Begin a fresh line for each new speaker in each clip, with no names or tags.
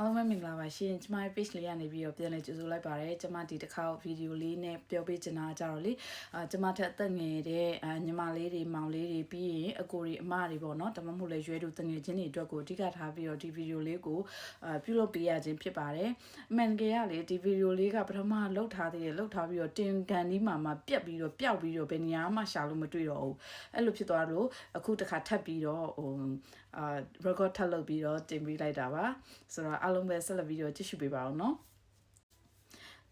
အားလုံးပဲမင်္ဂလာပါရှင်ကျမရဲ့ page လေးကနေပြီးတော့ပြန်လည်ကြိုဆိုလိုက်ပါတယ်ကျမဒီတစ်ခါဗီဒီယိုလေးနဲ့ပြောပေးချင်တာကြတော့လေအာကျမထက်အသက်ငယ်တဲ့အာညီမလေးတွေမောင်လေးတွေပြီးရင်အကိုတွေအမတွေပေါ့နော်ဒါမှမဟုတ်လေရွယ်တူတငယ်ချင်းတွေအတွက်ကိုအဓိကထားပြီးတော့ဒီဗီဒီယိုလေးကိုအာပြုလုပ်ပေးရခြင်းဖြစ်ပါတယ်အမှန်တကယ်ကလေဒီဗီဒီယိုလေးကပထမလှုပ်ထားသေးတယ်လှုပ်ထားပြီးတော့တင်ကန်ဒီမှာမှပြက်ပြီးတော့ပျောက်ပြီးတော့ဘယ်နေရာမှရှာလို့မတွေ့တော့ဘူးအဲ့လိုဖြစ်သွားလို့အခုတစ်ခါထပ်ပြီးတော့ဟိုအာ record ထပ်လုပ်ပြီးတော့တင်ပေးလိုက်တာပါဆိုတော့အားလုံးပဲဆက်လက်ပြီးတော့ကြည့်ရှုပေးပါအောင်နော်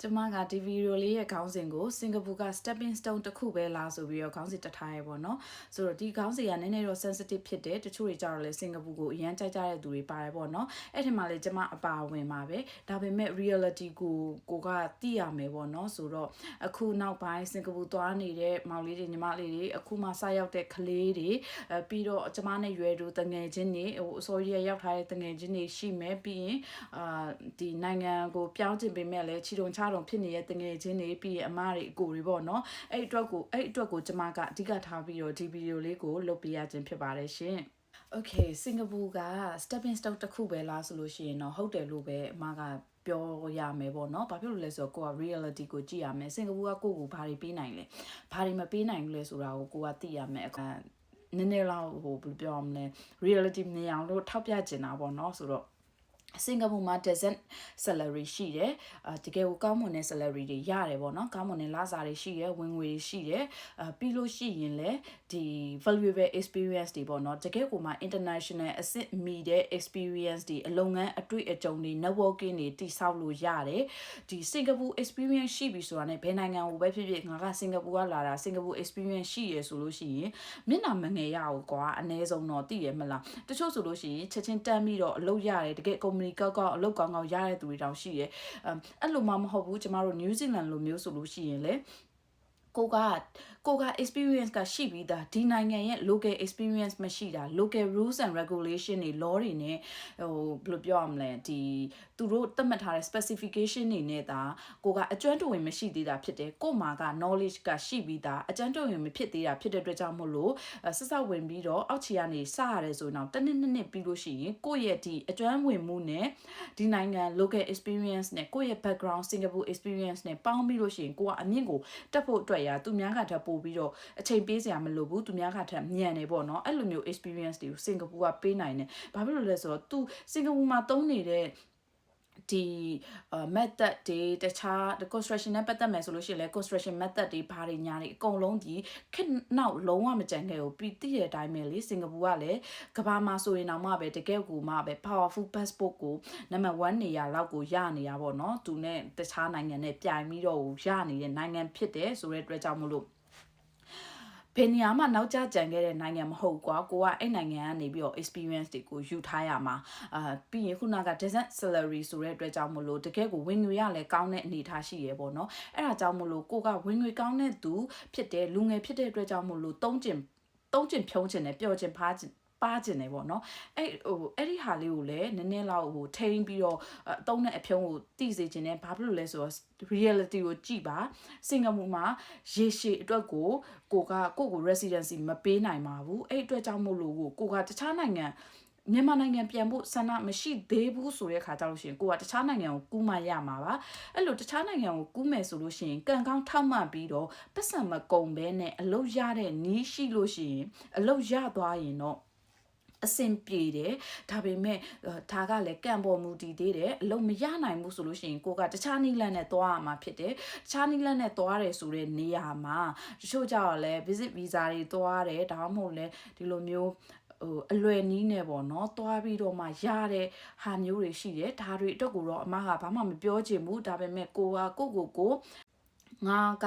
ကျမကဒီဗီဒီယိုလေးရဲ့ခေါင်းစဉ်ကိုစင်ကာပူက stepping stone တစ်ခုပဲလားဆိုပြီးတော့ခေါင်းစဉ်တက်ထားရဲပေါ့နော်ဆိုတော့ဒီခေါင်းစဉ်ကနည်းနည်းတော့ sensitive ဖြစ်တယ်တချို့တွေကြတော့လေစင်ကာပူကိုအရန်ကြိုက်ကြတဲ့သူတွေပါတယ်ပေါ့နော်အဲ့ထင်မှလေကျမအပါဝင်ပါပဲဒါပေမဲ့ reality ကိုကိုကသိရမယ်ပေါ့နော်ဆိုတော့အခုနောက်ပိုင်းစင်ကာပူသွားနေတဲ့မောင်လေးတွေညီမလေးတွေအခုမှစရောက်တဲ့ကလေးတွေအဲပြီးတော့ကျမနဲ့ရွယ်တူတငယ်ချင်းတွေဟိုအစောကြီးရောက်ထားတဲ့တငယ်ချင်းတွေရှိမယ်ပြီးရင်အာဒီနိုင်ငံကိုပြောင်းကျင်ပေးမဲ့လဲခြေတုံချတုံဖြစ်နေတဲ့တငယ်ချင်းတွေပြီးရင်အမတွေအကိုတွေပေါ့နော်အဲ့အတွက်ကိုအဲ့အတွက်ကိုကျမကအဓိကထားပြီးတော့ဒီဗီဒီယိုလေးကိုလုပ်ပေးရခြင်းဖြစ်ပါတယ်ရှင် Okay စင်ကာပူက stepping stone တစ်ခုပဲလားဆိုလို့ရှိရင်တော့ဟုတ်တယ်လို့ပဲအမကပြောရမယ်ပေါ့နော်။ဘာဖြစ်လို့လဲဆိုတော့ကိုက reality ကိုကြည့်ရမယ်။စင်ကာပူကကိုကိုဘာတွေပေးနိုင်လဲ။ဘာတွေမပေးနိုင်ဘူးလဲဆိုတာကိုကိုကသိရမယ်အခါနည်းနည်းလောက်ဟိုဘယ်လိုပြောရမလဲ reality မြင်အောင်လို့ထောက်ပြချင်တာပေါ့နော်ဆိုတော့ စင်ကာပူမှာ descent salary ရှိတယ်အာတကယ်ကိုကောင်းမွန်တဲ့ salary တွေရတယ်ပေါ့နော်ကောင်းမွန်တဲ့လစာတွေရှိတယ်ဝင်ငွေတွေရှိတယ်အာပြီးလို့ရှိရင်လည်းဒီ valuable experience တွေပေါ့နော်တကယ်ကိုမှ international အဆင့်မီတဲ့ experience တွေအလုပ်ငန်းအတွေ့အကြုံတွေ networking တွေတိဆောက်လို့ရတယ်ဒီစင်ကာပူ experience ရှိပြီဆိုတာနဲ့ဘယ်နိုင်ငံကိုပဲဖြစ်ဖြစ်ငါကစင်ကာပူကလာတာစင်ကာပူ experience ရှိရဆိုလို့ရှိရင်မျက်နှာမငယ်ရဘူးကွာအ ਨੇ ဆုံးတော့သိရမလားတချို့ဆိုလို့ရှိရင်ချက်ချင်းတန်းပြီးတော့အလုပ်ရတယ်တကယ် company ကောက်ကောက်အလုပ်ကောင်းကောင်းရတဲ့သူတွေတောင်ရှိတယ်အဲ့လိုမှမဟုတ်ဘူးကျမတို့ New Zealand လိုမျိုးဆိုလို့ရှိရင်လေ ကိုကကိုက experience ကရှိပြီးသားဒီနိုင်ငံရဲ့ local experience မရှိတာ local rules and regulation တွေ law တွေနဲ့ဟိုဘယ်လိုပြောရမလဲဒီသူတို့သတ်မှတ်ထားတဲ့ specification တွေနဲ့ဒါကိုကအကျွမ်းတဝင်မရှိသေးတာဖြစ်တယ်ကို့မှာက knowledge ကရှိပြီးသားအကျွမ်းတဝင်မဖြစ်သေးတာဖြစ်တဲ့အတွက်ကြောင့်မို့လို့ဆက်ဆက်ဝင်ပြီးတော့အောက်ခြေကနေစရတယ်ဆိုတော့တနစ်နှစ်နှစ်ပြီးလို့ရှိရင်ကိုယ့်ရဲ့ဒီအကျွမ်းဝင်မှုနဲ့ဒီနိုင်ငံ local experience နဲ့ကိုယ့်ရဲ့ background Singapore experience နဲ့ပေါင်းပြီးလို့ရှိရင်ကိုကအမြင့်ကိုတက်ဖို့အတွက်ရာသူများကထပ်ပို့ပြီးတော့အချိန်ပေးစရာမလိုဘူးသူများကထပ်ညံနေပေါ့နော်အဲ့လိုမျိုး experience တွေကိုစင်ကာပူကပေးနိုင်တယ်ဘာဖြစ်လို့လဲဆိုတော့သူစင်ကာပူမှာသုံးနေတဲ့ ဒီ method တွေတခြား construction နဲ့ပတ်သက်မယ်ဆိုလို့ရှိရင်လည်း construction method တွေဘာတွေညာတွေအကုန်လုံးဒီခက်နောက်လုံးဝမကြံခဲ့ဘူးပြီးတည့်တဲ့အတိုင်းပဲလေစင်ကာပူကလည်းကဘာမှာဆိုရင်တော့မှပဲတကယ်ကိုမှပဲ powerful passport ကိုနံပါတ်1နေရာလောက်ကိုရနေရပါတော့သူနဲ့တခြားနိုင်ငံနဲ့ပြိုင်ပြီးတော့ရနေတဲ့နိုင်ငံဖြစ်တယ်ဆိုတဲ့အတွက်ကြောင့်မလို့ ဘယ်နေရာမှနောက်ကျကြံခဲ့တဲ့နိုင်ငံမဟုတ်ကွာကိုကအဲ့နိုင်ငံကနေပြီးတော့ experience တွေကိုယူထားရမှာအာပြီးရင်ခုနက desert salary ဆိုတဲ့အတွက်ကြောင့်မလို့တကယ်ကိုဝင်ငွေရလဲကောင်းတဲ့အနေအထားရှိရဲပေါ့နော်အဲ့ဒါကြောင့်မလို့ကိုကဝင်ငွေကောင်းတဲ့သူဖြစ်တဲ့လူငယ်ဖြစ်တဲ့အတွက်ကြောင့်မလို့တုံးကျင်တုံးကျင်ဖြုံးကျင်နဲ့ပျော်ကျင်ဖားကျင် ပါကျင်နေပေါ့နော်အဲ့ဟိုအဲ့ဒီဟာလေးကိုလည်းနည်းနည်းလောက်ဟိုထိန်းပြီးတော့အတုံးနဲ့အဖြုံးကိုတိစေခြင်းနဲ့ဘာဖြစ်လို့လဲဆိုတော့ reality ကိုကြည့်ပါစင်ကာပူမှာရေရှည်အတွက်ကိုကိုကကိုကို residency မပေးနိုင်ပါဘူးအဲ့အတွက်ကြောင့်မို့လို့ကိုကတခြားနိုင်ငံမြန်မာနိုင်ငံပြန်ဖို့ဆန္ဒမရှိသေးဘူးဆိုတဲ့ခါကြလို့ရှိရင်ကိုကတခြားနိုင်ငံကိုကူးမှရမှာပါအဲ့လိုတခြားနိုင်ငံကိုကူးမယ်ဆိုလို့ရှိရင်ကံကောင်းထောက်မှတ်ပြီးတော့ပတ်စံမကုံဘဲနဲ့အလုပ်ရတဲ့နီးရှိလို့ရှိရင်အလုပ်ရသွားရင်တော့ အဆင်ပြေတယ်ဒါပေမဲ့ဒါကလည်းကံပေါ်မူတည်သေးတယ်အလုံးမရနိုင်ဘူးဆိုလို့ရှိရင်ကိုကတခြားနီးလန်းနဲ့သွားရမှာဖြစ်တယ်တခြားနီးလန်းနဲ့သွားတယ်ဆိုတဲ့နေရာမှာတချို့ကြတော့လည်း visit visa တွေသွားတယ်ဒါမှမဟုတ်လည်းဒီလိုမျိုးဟိုအလွယ်နီးနေပေါ့နော်သွားပြီးတော့မှရတဲ့ဟာမျိုးတွေရှိတယ်ဒါတွေအတွက်ကိုတော့အမကဘာမှမပြောချင်ဘူးဒါပေမဲ့ကိုကကိုကိုကို ငါက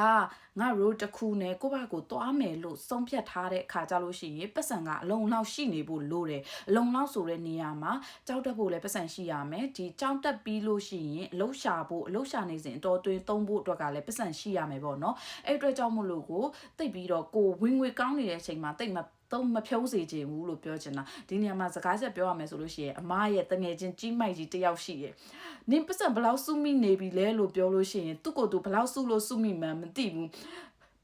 ငါ road တစ်ခုနဲ့ကိုယ့်ဘာကိုသွားမယ်လို့ဆုံးဖြတ်ထားတဲ့အခါကြလို့ရှိရင်ပတ်စံကအလုံးလောက်ရှိနေဖို့လိုတယ်အလုံးလောက်ဆိုတဲ့နေရာမှာကြောက်တက်ဖို့လည်းပတ်စံရှိရမယ်ဒီကြောက်တက်ပြီးလို့ရှိရင်အလုရှာဖို့အလုရှာနေစဉ်အတော်သွင်းသုံးဖို့အတွက်ကလည်းပတ်စံရှိရမယ်ပေါ့နော်အဲ့အတွက်ကြောင့်မို့လို့ကိုတိတ်ပြီးတော့ကိုဝင်ငွေကောင်းနေတဲ့အချိန်မှာတိတ်မ တော့မဖြုံးစေချင်ဘူးလို့ပြောချင်တာဒီနေရာမှာစကားဆက်ပြောရမယ်ဆိုလို့ရှိရင်အမရဲ့တငယ်ချင်းကြီးမိုက်ကြီးတယောက်ရှိရဲ့နင်ပတ်စံဘလောက်စုမိနေပြီလဲလို့ပြောလို့ရှိရင်သူ့ကိုယ်သူဘလောက်စုလို့စုမိမှန်းမသိဘူး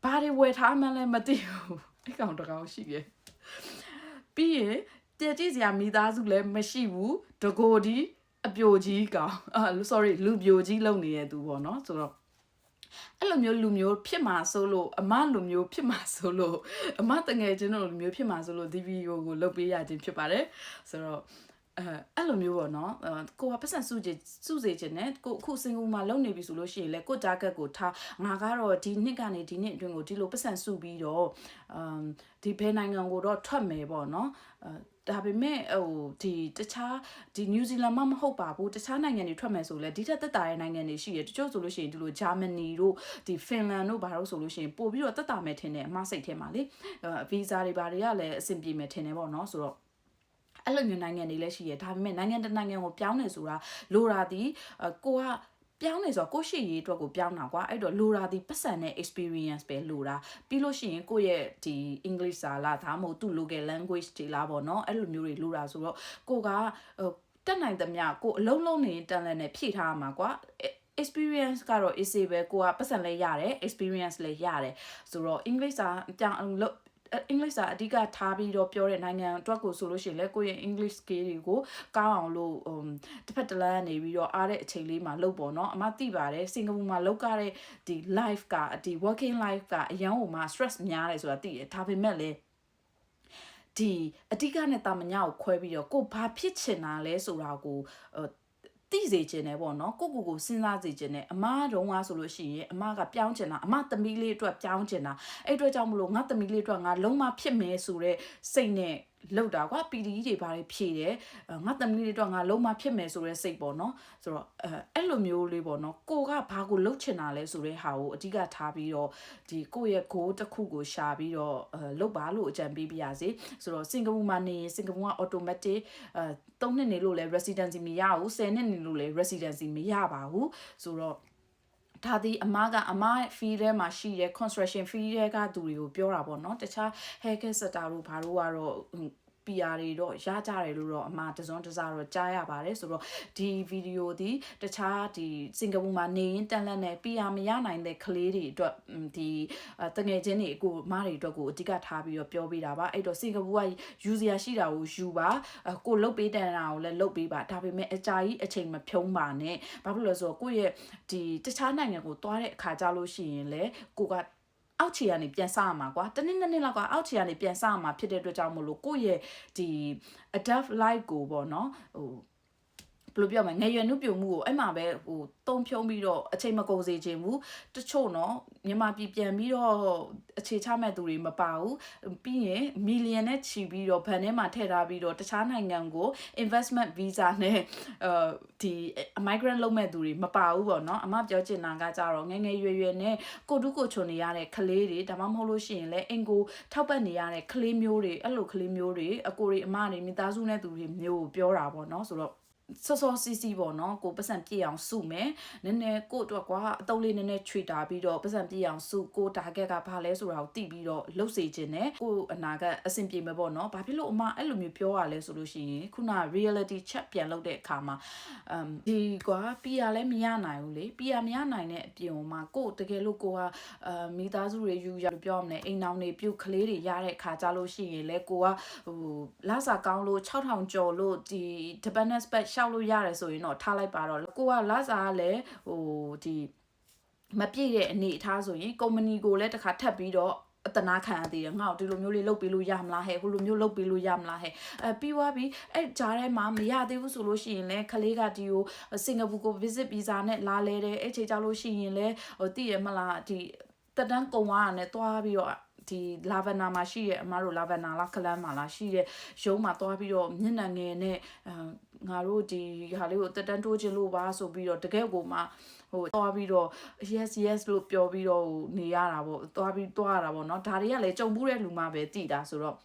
ဘာတွေဝယ်ထားမှန်းလည်းမသိဘူးအဲ့ကောင်တကောင်ရှိရဲ့ပြီးရင်တည်ကြည့်စရာမိသားစုလည်းမရှိဘူးတကိုဒီအပြိုကြီးကောင်အာ sorry လူပြိုကြီးလုံနေတဲ့သူပေါ့နော်ဆိုတော့ အဲ့လိုမျိုးလူမျိုးဖြစ်မှာဆိုလို့အမလူမျိုးဖြစ်မှာဆိုလို့အမတငယ်ချင်းတို့လူမျိုးဖြစ်မှာဆိုလို့ဒီဗီဒီယိုကိုလုပ်ပေးရခြင်းဖြစ်ပါတယ်ဆိုတော့အဲအဲ့လိုမျိုးပေါ့နော်အဲကိုကပတ်စံစုကြည့်စုစေခြင်းနဲ့ကိုအခုစင်ကူမှာလုံနေပြီဆိုလို့ရှိရင်လေကို target ကိုထားငါကတော့ဒီနှစ်ကနေဒီနှစ်အတွင်းကိုဒီလိုပတ်စံစုပြီးတော့အမ်ဒီဘယ်နိုင်ငံကိုတော့ထွက်မယ်ပေါ့နော်အဲ ဒါပေမဲ့ဟိုဒီတခြားဒီနယူးဇီလန်မှမဟုတ်ပါဘူးတခြားနိုင်ငံတွေထွက်မယ်ဆိုလဲဒီထက်သက်သာတဲ့နိုင်ငံတွေရှိတယ်တချို့ဆိုလို့ရှိရင်ဒီလိုဂျာမနီတို့ဒီဖင်လန်တို့ဘာလို့ဆိုလို့ရှိရင်ပို့ပြီးတော့သက်သာမယ်ထင်တယ်အမစိတ်ထဲမှာလေဗီဇာတွေဘာတွေကလည်းအဆင်ပြေမယ်ထင်တယ်ပေါ့နော်ဆိုတော့အဲ့လိုမျိုးနိုင်ငံတွေလည်းရှိရဒါပေမဲ့နိုင်ငံတစ်နိုင်ငံကိုပြောင်းနေဆိုတာလိုတာဒီကိုက ပြောင်းနေဆိုတော့ကိုယ့်ရှေ့ရေးအတွက်ကိုပြောင်းတာကွာအဲ့တော့လိုတာဒီပတ်စံတဲ့ experience ပဲလိုတာပြီးလို့ရှိရင်ကိုယ့်ရဲ့ဒီ English စာလားဒါမှမဟုတ်သူ့ local language တွေလားပေါ့နော်အဲ့လိုမျိုးတွေလိုတာဆိုတော့ကိုကဟိုတက်နိုင်သမျှကိုအလုံးလုံးနေတန်လန်နဲ့ဖြည့်ထားမှာကွာ experience ကတော့ easy ပဲကိုကပတ်စံလဲရတယ် experience လဲရတယ်ဆိုတော့ English စာပြောင်းလို့ အင်္ဂလိပ်စာအဓိကထားပြီးတော့ပြောတဲ့နိုင်ငံအတွက်ကိုဆိုလို့ရှိရင်လည်းကိုယ့်ရဲ့ English skill တွေကိုကောင်းအောင်လို့ဟိုတစ်ဖက်တစ်လမ်းနေပြီးတော့အားတဲ့အချိန်လေးမှာလုပ်ပေါ့နော်အမသိပါတယ်စင်ကာပူမှာလောက်ကြတဲ့ဒီ life ကဒီ working life ကအရန်ဟိုမှာ stress များတယ်ဆိုတာသိတယ်ဒါပေမဲ့လည်းဒီအဓိကနဲ့တာမညာကိုခွဲပြီးတော့ကိုဘာဖြစ်ချင်တာလဲဆိုတာကို သိစေခြင်းနဲ့ပေါ့နော်ကိုကိုကိုစဉ်းစားစေခြင်းနဲ့အမတုံးကဆိုလို့ရှိရင်အမကပြောင်းချင်တာအမသမီးလေးအတွက်ပြောင်းချင်တာအဲ့အတွက်ကြောင့်မလို့ငါသမီးလေးအတွက်ငါလုံးမဖြစ်မယ်ဆိုတဲ့စိတ်နဲ့ လောက်တာကွာ PDE တွေဘာတွေဖြည့်တယ်ငါသမီးလေးတော့ငါလုံးမဖြစ်မယ်ဆိုတဲ့စိတ်ပေါ့နော်ဆိုတော့အဲအဲ့လိုမျိုးလေးပေါ့နော်ကိုကဘာကိုလှုပ်ချင်တာလဲဆိုတဲ့ဟာကိုအဓိကထားပြီးတော့ဒီကိုရဲ့ goal တစ်ခုကိုရှာပြီးတော့အဲလှုပ်ပါလို့အကြံပေးပြရစီဆိုတော့စင်ကာပူမှာနေစင်ကာပူက automatic အဲ3နှစ်နေလို့လဲ residency မရဘူး10နှစ်နေလို့လဲ residency မရပါဘူးဆိုတော့ ဒါဒီအမကအမ fee ထဲမှာရှိတဲ့ construction fee ထဲကသူတွေကိုပြောတာပေါ့နော်တခြား haircut sector တို့ဘာလို့ကတော့ PR တွေတော့ရကြတယ်လို့တော့အမှတစုံတစားတော့ကြားရပါတယ်ဆိုတော့ဒီဗီဒီယိုဒီတခြားဒီစင်ကာပူမှာနေရင်တန်လန့်နဲ့ PR မရနိုင်တဲ့ကလေးတွေအတွက်ဒီတငယ်ချင်းတွေအကိုမားတွေအတွက်ကိုအဓိကထားပြီးတော့ပြောပေးတာပါအဲ့တော့စင်ကာပူကယူစရာရှိတာကိုယူပါကိုလုတ်ပေးတဲ့တာကိုလည်းလုတ်ပေးပါဒါပေမဲ့အကြာကြီးအချိန်မဖြုံးပါနဲ့ဘာဖြစ်လို့လဲဆိုတော့ကိုယ့်ရဲ့ဒီတခြားနိုင်ငံကိုသွားတဲ့အခါကြလို့ရှိရင်လေကိုက အောက်ခြေကနေပြန်စရမှာကွာတနည်းနည်းလောက်ကအောက်ခြေကနေပြန်စရမှာဖြစ်တဲ့အတွက်ကြောင့်မလို့ကိုယ့်ရဲ့ဒီ adapt life ကိုပေါ့နော်ဟို ဘယ်လိုပြောမလဲငယ်ရွယ်နှုတ်ပြုံမှုကိုအဲ့မှာပဲဟိုတုံဖြုံးပြီးတော့အချိန်မကုန်စေခြင်းဘူးတချို့နော်မြန်မာပြည်ပြန်ပြီးတော့အခြေချမဲ့သူတွေမပါဘူးပြီးရင်မီလီယံနဲ့ချီပြီးတော့ဘဏ်ထဲမှာထည့်ထားပြီးတော့တခြားနိုင်ငံကို investment visa နဲ့အဲဒီ migrant လုပ်မဲ့သူတွေမပါဘူးပေါ့နော်အမပြောချင်တာကကြတော့ငငယ်ရွယ်ရွယ်နဲ့ကိုတုကိုချုံနေရတဲ့ကလေးတွေဒါမှမဟုတ်လို့ရှိရင်လည်းအင်ကိုထောက်ပံ့နေရတဲ့ကလေးမျိုးတွေအဲ့လိုကလေးမျိုးတွေအကိုတွေအမတွေမိသားစုနဲ့သူတွေမျိုးကိုပြောတာပေါ့နော်ဆိုတော့ စောစောစီးစီးပေါ့နော်ကိုပတ်စံပြည့်အောင်စုမယ်နည်းနည်းကိုအတွက်ကွာအတုံးလေးနည်းနည်းခြွေတာပြီးတော့ပတ်စံပြည့်အောင်စုကို target ကဘာလဲဆိုတာကိုသိပြီးတော့လှုပ်စေခြင်းနဲ့ကိုအနာကအဆင်ပြေမယ်ပေါ့နော်ဘာဖြစ်လို့အမအဲ့လိုမျိုးပြောရလဲဆိုလို့ရှိရင်ခုန reality check ပြန်လုပ်တဲ့အခါမှာအမ်ဒီကွာ PR လည်းမရနိုင်ဘူးလေ PR မရနိုင်တဲ့အပြင်မှာကိုတကယ်လို့ကိုကအမိသားစုတွေယူရလို့ပြောရမလဲအိမ်နောင်တွေပြုတ်ကလေးတွေရတဲ့အခါကြလို့ရှိရင်လေကိုကဟိုလာစာကောင်းလို့6000ကျော်လို့ဒီ dependent spec ရှောက်လို့ရတယ်ဆိုရင်တော့ထားလိုက်ပါတော့ကိုကလာစားကလည်းဟိုဒီမပြည့်တဲ့အနေအထားဆိုရင်ကုမ္ပဏီကိုလည်းတစ်ခါထပ်ပြီးတော့အတနာခံရသေးတယ်ငါ့ကိုဒီလိုမျိုးလေးလုပ်ပေးလို့ရမလားဟဲ့ဟိုလိုမျိုးလုပ်ပေးလို့ရမလားဟဲ့အဲပြီးသွားပြီအဲဂျားထဲမှာမရသေးဘူးဆိုလို့ရှိရင်လည်းခလေးကဒီကိုစင်ကာပူကို visit visa နဲ့လာလဲတယ်အဲချိန်ကြလို့ရှိရင်လည်းဟိုသိရမလားဒီတက်တန်းကုံသွားတာနဲ့သွားပြီးတော့ဒီလာဗန်နာမှာရှိရဲ့အမတို့လာဗန်နာလားကလန်းမှာလားရှိရဲ့ရုံးမှာသွားပြီးတော့မျက်နှာငယ်နဲ့ ငါတို့ဒီဟာလေးကိုတက်တန်းတိုးခြင်းလို့ပါဆိုပြီးတော့တကယ်ကိုမှဟိုသွားပြီးတော့ yes yes လို့ပြောပြီးတော့နေရတာပေါ့သွားပြီးသွားရတာပေါ့เนาะဒါတွေကလည်းကြုံဘူးတဲ့လူမှပဲတည်တာဆိုတော့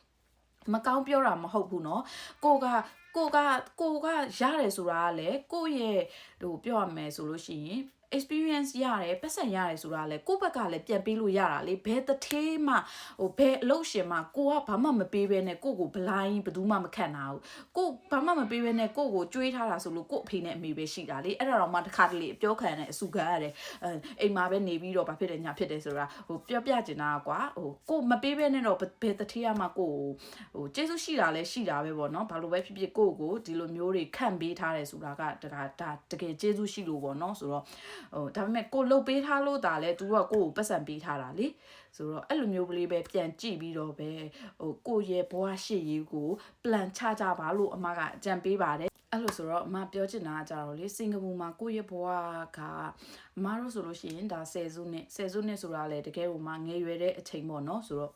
မကောင်းပြောတာမဟုတ်ဘူးเนาะကိုကကိုကကိုကရတယ်ဆိုတာကလည်းကိုရဲ့ဟိုပြောရမယ်ဆိုလို့ရှိရင် experience ရတယ်ပတ်စံရတယ်ဆိုတာလေကိုယ့်ဘက်ကလည်းပြန်ပေးလို့ရတာလေဘယ်တစ်ထေးမှဟိုဘယ်အလုပ်ရှင်မှကိုကဘာမှမပေးဘဲနဲ့ကိုကိုဘလိုင်းဘယ်သူမှမခန့်တာဘူးကိုဘာမှမပေးဘဲနဲ့ကိုကိုကြွေးထားတာဆိုလို့ကိုအဖေနဲ့အမေပဲရှိတာလေအဲ့ဒါတော့မှတစ်ခါတလေပြောခံရတယ်အဆူခံရတယ်အဲအိမ်မှာပဲနေပြီးတော့ဘာဖြစ်တယ်ညာဖြစ်တယ်ဆိုတာဟိုပြောပြချင်တာကွာဟိုကိုမပေးဘဲနဲ့တော့ဘယ်တစ်ထေးမှကိုဟိုကျေးဇူးရှိတာလဲရှိတာပဲပေါ့နော်ဘာလို့ပဲဖြစ်ဖြစ်ကိုကိုဒီလိုမျိုးတွေခန့်ပေးထားတယ်ဆိုတာကတကဒါတကယ်ကျေးဇူးရှိလို့ပေါ့နော်ဆိုတော့ဟိုဒါပေမဲ့ကိုလှုပ်ပေးထားလို့ဒါလဲသူကကိုကိုပတ်စံပေးထားတာလေဆိုတော့အဲ့လိုမျိုးကလေးပဲပြန်ကြည့်ပြီးတော့ပဲဟိုကိုရဲ့ဘဝရှေ့ရေးကို plan ချကြပါလို့အမကအကြံပေးပါတယ်အဲ့လိုဆိုတော့အမပြောချင်တာကကြတော့လေစင်ကာပူမှာကိုယ့်ရဲ့ဘဝကအမတို့ဆိုလို့ရှိရင်ဒါ10စုနှစ်10စုနှစ်ဆိုတာလေတကယ်ဟိုမှာငယ်ရွယ်တဲ့အချိန်ပေါ့နော်ဆိုတော့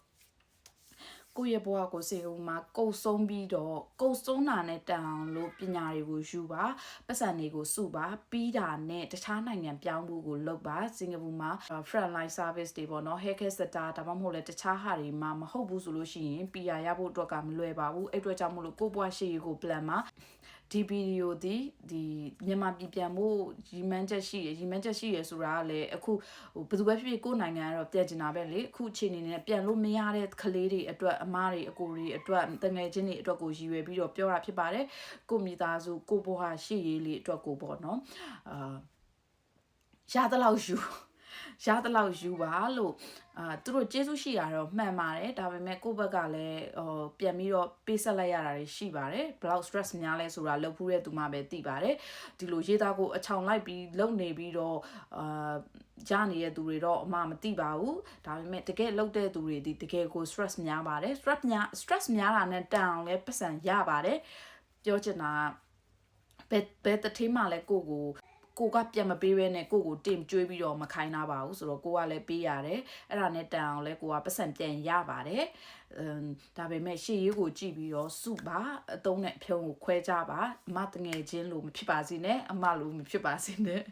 ကိုယ့်ရဲ့ဘဝကိုစေဦးမှာကုတ်ဆုံးပြီးတော့ကုတ်ဆုံးတာနဲ့တန်အောင်လို့ပညာတွေကိုယူပါပတ်စံတွေကိုစုပါပြီးတာနဲ့တခြားနိုင်ငံပြောင်းဖို့ကိုလုပ်ပါစင်ကာပူမှာ front line service တွေပေါ့နော် haircare sector ဒါမှမဟုတ်လဲတခြားဟာတွေမှာမဟုတ်ဘူးဆိုလို့ရှိရင် PR ရဖို့အတွက်ကမလွယ်ပါဘူးအဲ့အတွက်ကြောင့်မလို့ကိုယ့်ဘဝရှိရေးကို plan မှာ ဒီဗီဒီယိုဒီဒီမြန်မာပြည်ပြန်ဖို့ရီမန်းချက်ရှိရရီမန်းချက်ရှိရဆိုတာကလည်းအခုဟိုဘယ်သူပဲဖြစ်ဖြစ်ကိုယ်နိုင်ငံကတော့ပြန်ကျင်တာပဲလေအခုအချိန်နေနဲ့ပြန်လို့မရတဲ့ကလေးတွေအတွက်အမားတွေအကိုတွေအတွက်တငယ်ချင်းတွေအတွက်ကိုရည်ရွယ်ပြီးတော့ပြောတာဖြစ်ပါတယ်ကိုမိသားစုကိုဘွားရှိရေးလေးအတွက်ကိုပေါ့နော်အာရသလောက်ယူ ရသလောက်ယူပါလို့အာသူတို့ကျေးဇူးရှိတာတော့မှန်ပါတယ်ဒါပေမဲ့ကိုယ့်ဘက်ကလည်းဟိုပြန်ပြီးတော့ပေးဆက်လိုက်ရတာတွေရှိပါတယ်ဘလောက် stress များလဲဆိုတာလှုပ်ဖူးတဲ့သူမှပဲသိပါတယ်ဒီလိုရေးသားကိုအချောင်လိုက်ပြီးလုံနေပြီးတော့အာရနေတဲ့သူတွေတော့အမှမသိပါဘူးဒါပေမဲ့တကယ်လှုပ်တဲ့သူတွေဒီတကယ်ကို stress များပါတယ် stress များ stress များတာနဲ့တန်အောင်လဲပတ်စံရပါတယ်ပြောချင်တာကဘယ်ဘယ်တစ်ထင်းမှလဲကိုကို ကိုကပြန်မပေးဘဲနဲ့ကိုကိုတင်ကျွေးပြီးတော့မခိုင်းတာပါဘူးဆိုတော့ကိုကလည်းပေးရတယ်အဲ့ဒါနဲ့တန်အောင်လဲကိုကပတ်စံပြန်ရပါတယ်အမ်ဒါပေမဲ့ရှေ့ရေးကိုကြည့်ပြီးတော့စုပါအတုံးနဲ့အဖြုံးကိုခွဲကြပါအမတငယ်ချင်းလို့မဖြစ်ပါစေနဲ့အမလို့မဖြစ်ပါစေနဲ့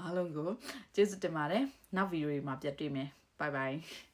အားလုံးကိုကျေးဇူးတင်ပါတယ်နောက်ဗီဒီယိုတွေမှာပြန်တွေ့မယ် bye bye